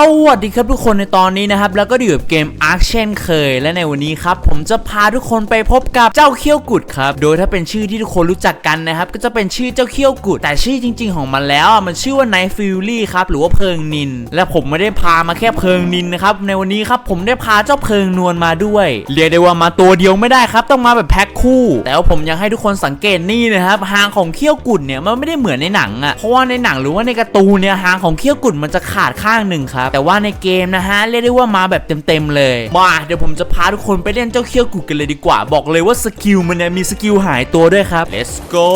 สวัสดีครับทุกคนในตอนนี้นะครับ แล้วก็อยู่กับเกม Ark เช่นเคย และในวันนี้ครับ ผมจะพาทุกคนไปพบกับเจ้าเขี้ยวกุดครับ โดยถ้าเป็นชื่อที่ทุกคนรู้จักกันนะครับ ก็จะเป็นชื่อเจ้าเขี้ยวกุด แต่ชื่อจริง ๆ ของมันแล้วอะมันชื่อว่า Night Fury ครับหรือว่าเพิงนิน และผมไม่ได้พามาแค่เพิงนินนะครับในวันนี้ครับผมได้พาเจ้าเพิงนวลมาด้วยเรียกได้ว่ามาตัวเดียวไม่ได้ครับต้องมาแบบแพ็คคู่ แต่ว่าผมยังให้ทุกคนสังเกตนี่นะครับหางของเขี้ยวกุดเนี่ยมันไม่ได้เหมือนในหนังอะเพราะว่าในหนังหรือว่าในการ์ตูนเนี่ยหางของเขี้ยวกุดมันจะขาดข้างหนึ่งครับแต่ว่าในเกมนะฮะเรียกได้ว่ามาแบบเต็มๆเลย มาเดี๋ยวผมจะพาทุกคนไปเล่นเจ้าเขี้ยวกุดกันเลยดีกว่า บอกเลยว่าสกิลมันเนี่ยมีสกิลหายตัวด้วยครับ let's go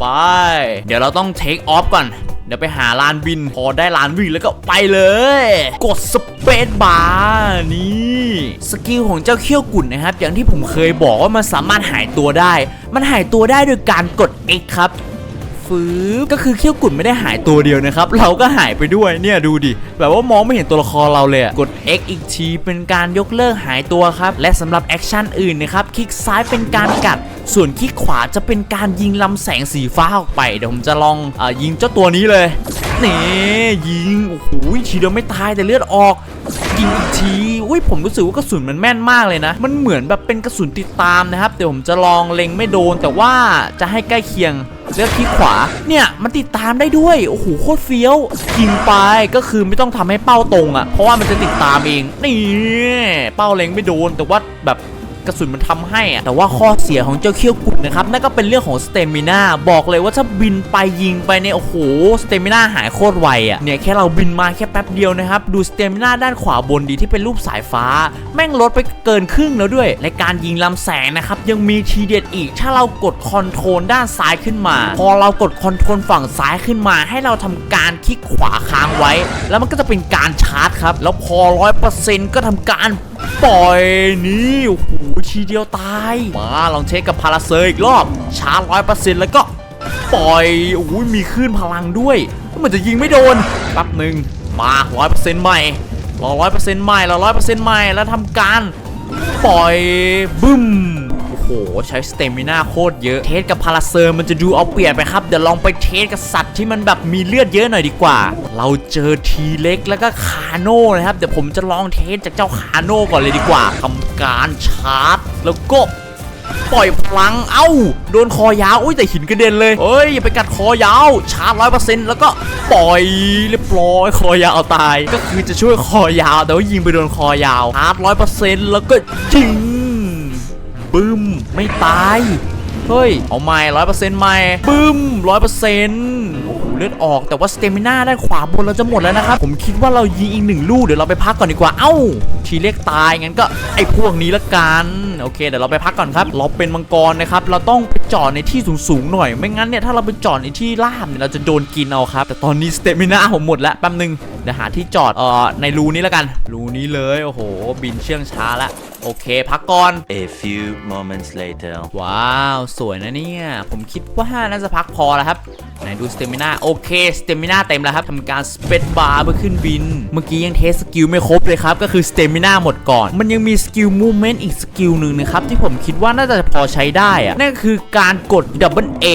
ไป เดี๋ยวเราต้อง take off ก่อนเดี๋ยวไปหาลานบิน พอได้ลานวิ่งแล้วก็ไปเลย กดสเปซบาร์นี่สกิลของเจ้าเขี้ยวกุ่นนะครับ อย่างที่ผมเคยบอกว่ามันสามารถหายตัวได้ มันหายตัวได้โดยการกด X ครับ ฟืบก็คือเขี้ยวกุ่นไม่ได้หายตัวเดียวนะครับ เราก็หายไปด้วยเนี่ยดูดิแบบว่ามองไม่เห็นตัวละครเราเลยกด X อีกทีเป็นการยกเลิกหายตัวครับ และสำหรับแอคชั่นอื่นนะครับคลิกซ้ายเป็นการกัด ส่วนคลิกขวาจะเป็นการยิงลำแสงสีฟ้าออกไปเดี๋ยวผมจะลองออยิงเจ้าตัวนี้เลยนี่ยิงโอ้โหทีเดียวไม่ตายแต่เลือดออกยิงอีกทีอุ้ยผมรู้สึกว่ากระสุนมันแม่นมากเลยนะ มันเหมือนแบบเป็นกระสุนติดตามนะครับเดี๋ยวผมจะลองเล็งไม่โดนแต่ว่าจะให้ใกล้เคียง เลือกที่ขวา เนี่ยมันติดตามได้ด้วย โอ้โหโคตรเฟี้ยวยิงไปก็คือไม่ต้องทำให้เป้าตรงอะ่ะ เพราะว่ามันจะติดตามเอง นี่ เป้าเล็งไม่โดนแต่ว่าแบบ กระสุนมันทำให้อะแต่ว่าข้อเสียของเจ้าเขี้ยวกุดนะครับนั่นก็เป็นเรื่องของสเตมิน่าบอกเลยว่าถ้าบินไปยิงไปเนี่ยโอ้โหสเตมิน่าหายโคตรไวอะเนี่ยแค่เราบินมาแค่แป๊บเดียวนะครับดูสเตมิน่าด้านขวาบนดีที่เป็นรูปสายฟ้า แม่งลดไปเกินครึ่งแล้วด้วยและการยิงลำแสงนะครับยังมีทีเด็ดอีก ถ้าเรากดคอนโทรลด้านซ้ายขึ้นมา พอเรากดคอนโทรลฝั่งซ้ายขึ้นมา ให้เราทำการคลิกขวาค้างไว้ แล้วมันก็จะเป็นการชาร์จครับ แล้วพอร้อยเปอร์เซ็นต์ก็ทำการปล่อยนี่โอ้โหทีเดียวตาย มาลองเช็คกับพาราเซอร์อีกรอบชาร์จร้อยเปอร์เซ็นต์แล้วก็ปล่อยโอ้ยมีคลื่นพลังด้วยมันจะยิงไม่โดนแป๊บหนึ่งมาร้อยเปอร์เซ็นต์ใหม่รอร้อยเปอร์เซ็นต์ใหม่รอร้อยเปอร์เซ็นต์ใหม่แล้วทำการ ปล่อยบึ้ม หใช้สเตมิน่าโคตรเยอะ เทสกับพาราเซอร์มันจะดูเอาเปรียบไปครับ เดี๋ยวลองไปเทสกับสัตว์ที่มันแบบมีเลือดเยอะหน่อยดีกว่า เราเจอทีเล็กแล้วก็คาโน่นะครับ เดี๋ยวผมจะลองเทสจากเจ้าคาโน่ก่อนเลยดีกว่าทำการชาร์จแล้วก็ปล่อยพลัง เอ้า โดนคอยาว อุ้ยแต่หินกระเด็นเลย เฮ้ย อย่าไปกัดคอยาว ชาร์จร้อยเปอร์เซ็นต์แล้วก็ปล่อยเรียบร้อยคอยาวตาย ก็คือจะช่วยคอยาว แต่ว่ายิงไปโดนคอยาว ชาร์จร้อยเปอร์เซ็นต์แล้วก็ยิง บึ้ม ไม่ตาย เฮ้ย เอาใหม่ร้อยเปอร์เซ็นต์ใหม่ บึ้มร้อยเปอร์เซ็นต์โอ้โห เลือดออก แต่ว่าสเตมิน่าด้านขวาบนเราจะหมดแล้วนะครับ ผมคิดว่าเรายิงอีกหนึ่งลูกเดี๋ยวเราไปพักก่อนดีกว่า เอ้า ทีเล็กตายงั้นก็ไอ้พวกนี้ละกันโอเคเดี๋ยวเราไปพักก่อนครับ เราเป็นมังกรนะครับเราต้องไปจอดในที่สูงๆหน่อย ไม่งั้นเนี่ยถ้าเราไปจอดในที่ราบเนี่ยเราจะโดนกินเอาครับแต่ตอนนี้สเตมิน่าผมหมดแล้วแป๊บนึงเดี๋ยวหาที่จอดเอ่อในรูนี้ละกันรูนี้เลยโอ้โห บินเชื่องช้าละโอเค พักก่อน A few moments later. ว้าว สวยนะเนี่ย ผมคิดว่าน่าจะพักพอแล้วครับ ไหนดูสเตมินาโอโอเคสเตมินาเต็มแล้วครับทำการสเปซบาร์เพื่อขึ้นบิน เมื่อกี้ยังเทสสกิลไม่ครบเลยครับ ก็คือสเตมินาหมดก่อน มันยังมีสกิลมูเมนต์อีกสกิลหนึ่งนะครับ ที่ผมคิดว่าน่าจะพอใช้ได้อะนั่นก็คือการกดดับเบิลเอ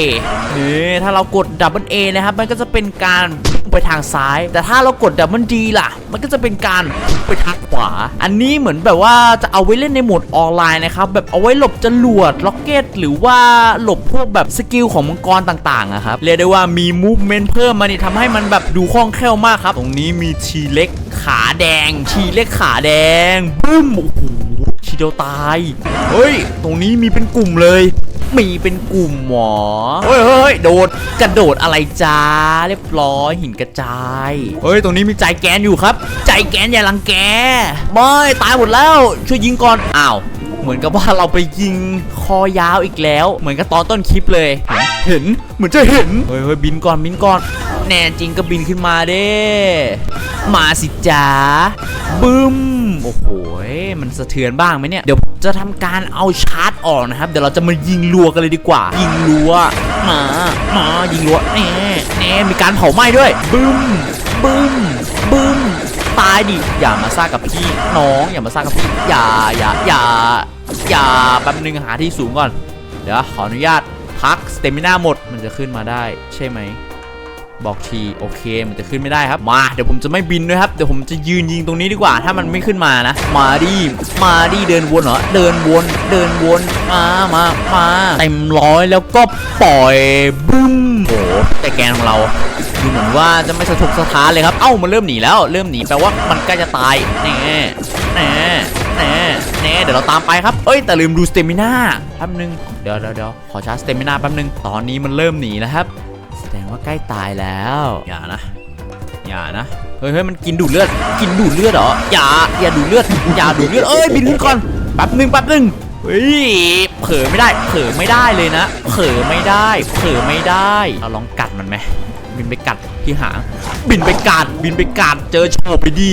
นี่ถ้าเรากดดับเบิลเอนะครับ มันก็จะเป็นการ ไปทางซ้าย แต่ถ้าเรากดดับเบิลดีล่ะ มันก็จะเป็นการไปทางขวา อันนี้เหมือนแบบว่าจะเอาไว้เล่นในโหมดออนไลน์นะครับ แบบเอาไว้หลบจรวดล็อกเก็ต หรือว่าหลบพวกแบบสกิลของมังกรต่างๆอะครับ เรียกได้ว่ามีมูฟเมนต์เพิ่มมานี่ทำให้มันแบบดูคล่องแคล่วมากครับ ตรงนี้มีทีเล็กขาแดง ทีเล็กขาแดงบึ้มโอ้โห ทีเดียวตาย เฮ้ย ตรงนี้มีเป็นกลุ่มเลย มีเป็นกลุ่มหมอเฮ้ยเฮ้ยโดด กระโดดอะไรจ้า เรียบร้อยหินกระจาย เฮ้ย ตรงนี้มีใจแกนอยู่ครับ ใจแกนอย่าลังแกบอยตายหมดแล้ว ช่วยยิงก่อน อ้าว เหมือนกับว่าเราไปยิงคอยาวอีกแล้ว เหมือนกับตอนต้นคลิปเลย เห็น เหมือนจะเห็น เฮ้ยเฮ้ยบินก่อนบินก่อน แน่จริงก็บินขึ้นมาเด้ มาสิจ้าบึ้ม โอ้โห มันสะเทือนบ้างไหมเนี่ย เดี๋ยวจะทำการเอาชาร์จออกนะครับ เดี๋ยวเราจะมายิงรัวกันเลยดีกว่า ยิงรัวมามายิงรัวแหน่แหน่มีการเผาไหม้ด้วย บึ้มบึ้มบึ้มตายดิ อย่ามาซ่ากับพี่น้อง อย่ามาซ่ากับพี่ อย่าอย่าอย่าอย่าแป๊บนึงหาที่สูงก่อน เดี๋ยวขออนุญาตพักสเตมิน่าหมดมันจะขึ้นมาได้ ใช่ไหม บอกทีโอเค มันจะขึ้นไม่ได้ครับ มาเดี๋ยวผมจะไม่บินด้วยครับ เดี๋ยวผมจะยืนยิงตรงนี้ดีกว่า ถ้ามันไม่ขึ้นมานะ มาดิมาดิเดินวนเหรอ เดินวน เดินวน มา มา มาเต็มร้อยแล้วก็ปล่อยบึ้มโอ้แต่แกนของเราดูเหมือนว่าจะไม่สะทกสะท้านเลยครับ เอ้ามันเริ่มหนีแล้ว เริ่มหนีแปลว่ามันใกล้จะตายแน่แน่แน่แน่เดี๋ยวเราตามไปครับเอ้ยแต่ลืมดูสเตมิน่าแป๊บนึง เดี๋ยวเดี๋ยวเดี๋ยวขอชาร์จสเตมิน่าแป๊บนึง ตอนนี้มันเริ่มหนีแล้วครับ แสดงว่าใกล้ตายแล้ว อย่านะ อย่านะ เฮ้ยเฮ้ยมันกินดูดเลือด กินดูดเลือดเหรอ อย่า อย่าดูดเลือด อย่าดูดเลือด เอ้ยบินขึ้นก่อน แป๊บหนึ่งแป๊บหนึ่งเฮ้ย เผลอไม่ได้ เผลอไม่ได้เลยนะ เผลอไม่ได้ เผลอไม่ได้ เราลองกัดมันไหม บินไปกัดที่หาง บินไปกัด บินไปกัด เจอโฉบไปดี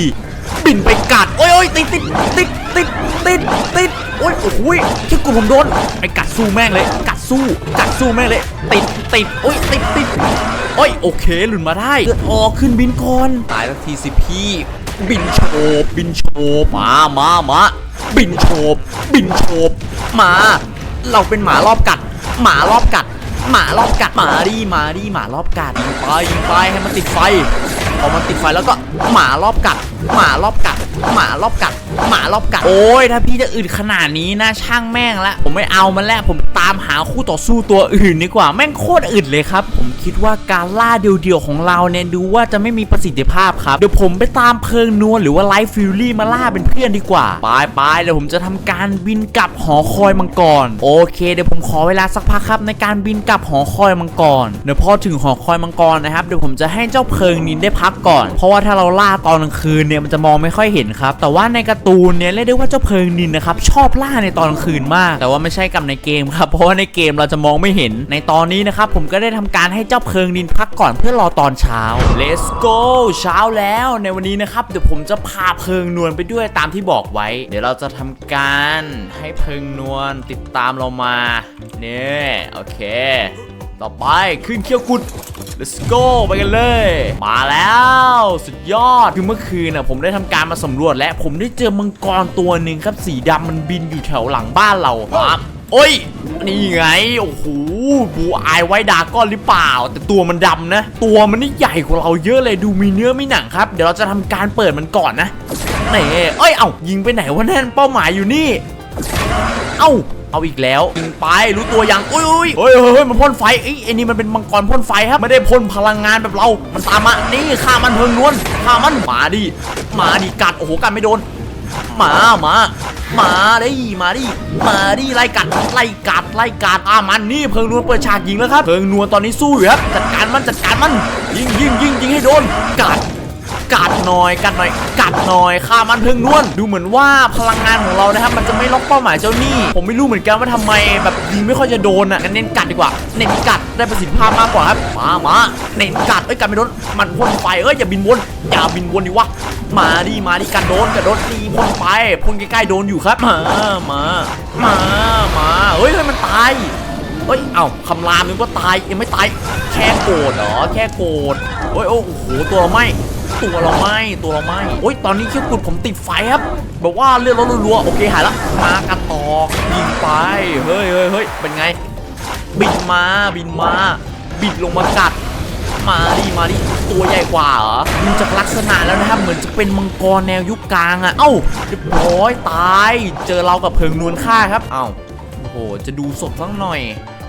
บินไปกัด โอ้ยโอ้ยติดติดติดติดติดติดโอ้ยโอ้ยที่กูผมโดน ไปกัดสู้แม่งเลยก สู้กัดสู้แม่งเลย ติดติดโอ้ยติดติดโอ้ยโอเคหลุดมาได้เลือดออกขึ้นบินก่อนตายสักทีสิพี่บินโฉบบินโฉบมามามาบินโฉบบินโฉบมา เราเป็นหมารอบกัด หมารอบกัด หมารอบกัดมาดิมาดิหมารอบกัดยิงไปยิงไปให้มันติดไฟพอมันติดไฟแล้วก็หมารอบกัดหมารอบกัด หมารอบกัด หมารอบกัด โอ้ยถ้าพี่จะอึดขนาดนี้นะช่างแม่งละ ผมไม่เอามันแล้วผมตามหาคู่ต่อสู้ตัวอื่นดีกว่าแม่งโคตรอึดเลยครับ ผมคิดว่าการล่าเดียวๆของเราเนี่ยดูว่าจะไม่มีประสิทธิภาพครับเดี๋ยวผมไปตามเพลิงนวลหรือว่าไลฟ์ฟิลลี่มาล่าเป็นเพื่อนดีกว่าไปไปเดี๋ยวผมจะทำการบินกลับหอคอยมังกรโอเคเดี๋ยวผมขอเวลาสักพักครับในการบินกลับหอคอยมังกรเดี๋ยวพอถึงหอคอยมังกรนะครับเดี๋ยวผมจะให้เจ้าเพลิงนินได้พักก่อน เพราะว่าถ้าเราล่าตอนกลางคืนเนี่ยมันจะมองไม่ค่อยเห็นครับ แต่ว่าในการ์ตูนเนี่ยเรียกได้ว่าเจ้าเพลิงนินนะครับชอบล่าในตอนกลางคืนมาก แต่ว่าไม่ใช่กับในเกมครับ เพราะว่าในเกมเราจะมองไม่เห็น ในตอนนี้นะครับผมก็ได้ทำการให้เจ้าเพลิงนินพักก่อนเพื่อรอตอนเช้า let's go เช้าแล้วในวันนี้นะครับเดี๋ยวผมจะพาเพลิงนวลไปด้วยตามที่บอกไว้ เดี๋ยวเราจะทำการให้เพลิงนวลติดตามเรามาเนี่ยโอเค ต่อไปขึ้นเขี้ยวกุด let's go ไปกันเลย มาแล้ว สุดยอด คือเมื่อคืนน่ะผมได้ทำการมาสำรวจและผมได้เจอมังกรตัวหนึ่งครับสีดำมันบินอยู่แถวหลังบ้านเราครับโอ้ย นี่ไง โอ้โหบูอายไว้ดาก้อนหรือเปล่า แต่ตัวมันดำนะ ตัวมันนี่ใหญ่กว่าเราเยอะเลยดูมีเนื้อมีหนังครับ เดี๋ยวเราจะทำการเปิดมันก่อนนะเน่เอ้ย เอ้ายิงไปไหนวะแน่นเป้าหมายอยู่นี่ เอ้า เอาอีกแล้วยิงไปรู้ตัวยังอุ้ยอุ้ยเฮ้ยเฮ้ยเฮ้ยมันพ่นไฟเอ้ไอ้นี่มันเป็นมังกรพ่นไฟครับไม่ได้พ่นพลังงานแบบเรา มันตามมานี่ฆ่ามันเพิงนวลฆ่ามันมาดิมาดิกัดโอ้โหกัดไม่โดนมามามาดิมาดิมาดิไล่กัดไล่กัดไล่กัดอ่ามันนี่เพิงนวลเปิดฉากยิงแล้วครับเพิงนวลตอนนี้สู้อยู่ครับจัดการมันจัดการมันยิงยิงยิงยิงให้โดนกัด กัดหน่อยกัดหน่อยกัดหน่อยฆ่ามันเพิ่งนวลดูเหมือนว่าพลังงานของเรานะครับมันจะไม่ล็อกเป้าหมายเจ้านี้ผมไม่รู้เหมือนกันว่าทำไมแบบยิงไม่ค่อยจะโดนอะงั้นเน้นกัดดีกว่า เน้นกัดได้ประสิทธิภาพมากกว่าครับมามาเน้นกัดเอ้ยกัดไม่โดนมันพ่นไฟเอ้ยอย่าบินวนอย่าบินวนดิวะมาดิมาดิกัดโดนกัดโดนตีพ่นไฟพ่นใกล้ๆโดนอยู่ครับมามามามาเฮ้ยเฮ้ยมันตายเฮ้ย เอ้าคำรามนึงกว่าตายยังไม่ตาย แค่โกรธเหรอ แค่โกรธโอ้ย โอ้โห ตัวไหม่ ตัวเราไหม่ตัวเราไหม่โอ้ยตอนนี้เขี้ยวกุดผมติดไฟครับแบบว่าเลือดร้อนรัวๆโอเคหายละมากันต่อยิงไปเฮ้ยเฮ้ยเฮ้ยเป็นไง บินมาบินมา บิดลงมากัด มาดิมาดิตัวใหญ่กว่าเหรอดูจากลักษณะแล้วนะครับเหมือนจะเป็นมังกรแนวยุคกลางอะเอ้าเรียบร้อยตาย เจอเรากับเพิงนวลฆ่าครับเอ้าโอ้โหจะดูสดสักหน่อย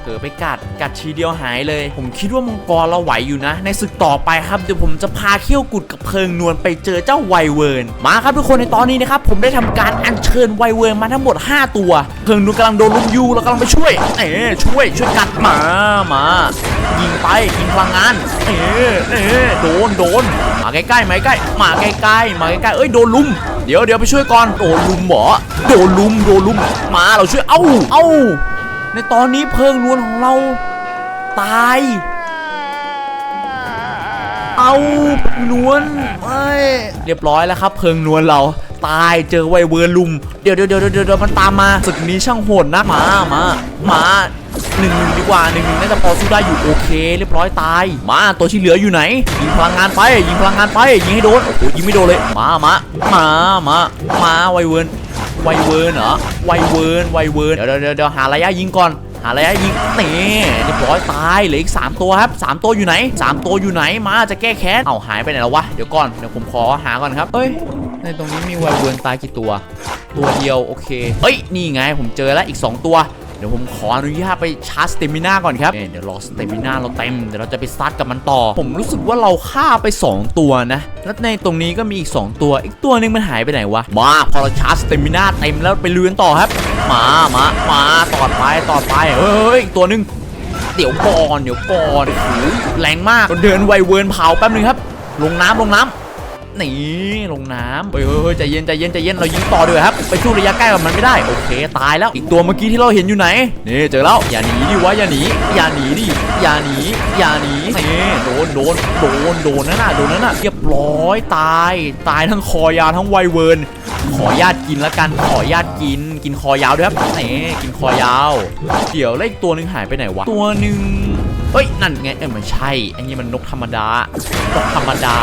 เผลอไปกัดกัดทีเดียวหายเลย ผมคิดว่ามังกรเราไหวอยู่นะ ในศึกต่อไปครับเดี๋ยวผมจะพาเขี้ยวกุดกับเพิงนวลไปเจอเจ้าไวเวิร์นมาครับทุกคนในตอนนี้นะครับผมได้ทำการอัญเชิญไวเวิร์นมาทั้งหมด 5 ตัว เพิงนวลกำลังโดนลุมอยูเรากำลังไปช่วย เอ๋ช่วยช่วยกัดมามายิงไปยิงพลังงานเอ๋เอ๋โดนโดนมาใกล้ๆมาใกล้มาใกล้ๆมาใกล้ๆเอ้ยโดนลุมเดี๋ยวเดี๋ยวไปช่วยก่อนโดนลุมเหรอโดนลุมโดนลุมมาเราช่วยเอ้าเอ้า ในตอนนี้เพลิงนวลของเรา ตาย เอาเพลิงนวลไม่เรียบร้อยแล้วครับ เพลิงนวลเราตายเจอไวเวอร์ลุม เดี๋ยวเดี๋ยวเดี๋ยวเดี๋ยวเดี๋ยวมันตามมาศึกนี้ช่างโหดนะมามามาหนึ่งหนึ่งดีกว่าหนึ่งหนึ่งน่าจะพอสู้ได้อยู่โอเค เรียบร้อยตาย มาตัวที่เหลืออยู่ไหน ยิงพลังงานไป ยิงพลังงานไปยิงให้โดนโอ้โหยิงไม่โดนเลย มามามามามาไวเวิร์น ไวเวิร์นเหรอไวเวิร์นไวเวิร์นเดี๋ยวเดี๋ยวเดี๋ยวหาระยะยิงก่อนหาระยะยิงนี่เรียบร้อยตายเหลืออีก 3 ตัวครับสามตัวอยู่ไหนสามตัวอยู่ไหนมาจะแก้แค้นเอาหายไปไหนแล้ววะเดี๋ยวก่อนเดี๋ยวผมขอหาก่อนครับเอ้ยในตรงนี้มีไวเวิร์นตายกี่ตัว ตัวเดียวโอเคเอ้ยนี่ไงผมเจอแล้วอีก 2 ตัว ดี๋ยวผมขออนุญาตไปชาร์จสเตมิน่าก่อนครับเนี่ยเดี๋ยวรอสเตมิน่าเราเต็มเดี๋ยวเราจะไปซัดกับมันต่อ ผมรู้สึกว่าเราฆ่าไป 2 ตัวนะ แล้วในตรงนี้ก็มีอีก 2 ตัว อีกตัวหนึงมันหายไปไหนวะ มาพอเราชาร์จสเตมิน่าเต็มแล้วไปเลือนต่อครับ มามามาตอดไปตอดไปเฮ้ยอีกตัวหนึงเดี๋ยวก่อนเดี๋ยวก่อนโอ้โหแรงมากเดินไวเวิร์นเผาแป๊บนึงครับ ลงน้ำลงน้ำ นี่ลงน้ำเฮ้ยเฮ้ยเฮ้ยใจเย็นใจเย็นใจเย็นเรายิงต่อดีกว่าครับ ไปสู้ระยะใกล้กับมันไม่ได้ โอเค ตายแล้ว อีกตัวเมื่อกี้ที่เราเห็นอยู่ไหน นี่เจอแล้ว อย่าหนีดิวะ อย่าหนี อย่าหนีดิ อย่าหนี อย่าหนีนี่โดนโดนโดนโดนนั่นน่ะโดนนั่นน่ะเรียบร้อยตาย ตายทั้งคอยาวทั้งไวเวิร์นขอญาตกินล้วกัน ขอญาตกิน กินคอยาวด้วยครับนี่กินคอยาว เดี๋ยวแล้วอีกตัวหนึ่งหายไปไหนวะ ตัวหนึ่ง เฮ้ย นั่นไง เอ้ยไม่ใช่ อันนี้มันนกธรรมดา นกธรรมดา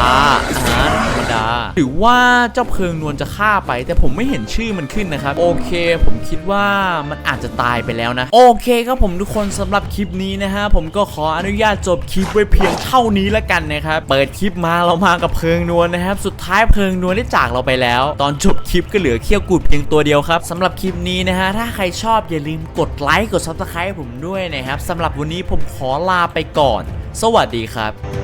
อ่าดา หรือว่าเจ้าเพลิงนวลจะฆ่าไป แต่ผมไม่เห็นชื่อมันขึ้นนะครับ โอเค ผมคิดว่ามันอาจจะตายไปแล้วนะ โอเคครับผมทุกคนสำหรับคลิปนี้นะฮะผมก็ขออนุญาตจบคลิปไว้เพียงเท่านี้แล้วกันนะครับเปิดคลิปมาเรามากับเพลิงนวลนะครับ สุดท้ายเพลิงนวลได้จากเราไปแล้ว ตอนจบคลิปก็เหลือเขี้ยวกูดเพียงตัวเดียวครับสำหรับคลิปนี้นะฮะถ้าใครชอบอย่าลืมกดไลค์กด subscribe ให้ผมด้วยนะครับสำหรับวันนี้ผมขอลาไปก่อน สวัสดีครับ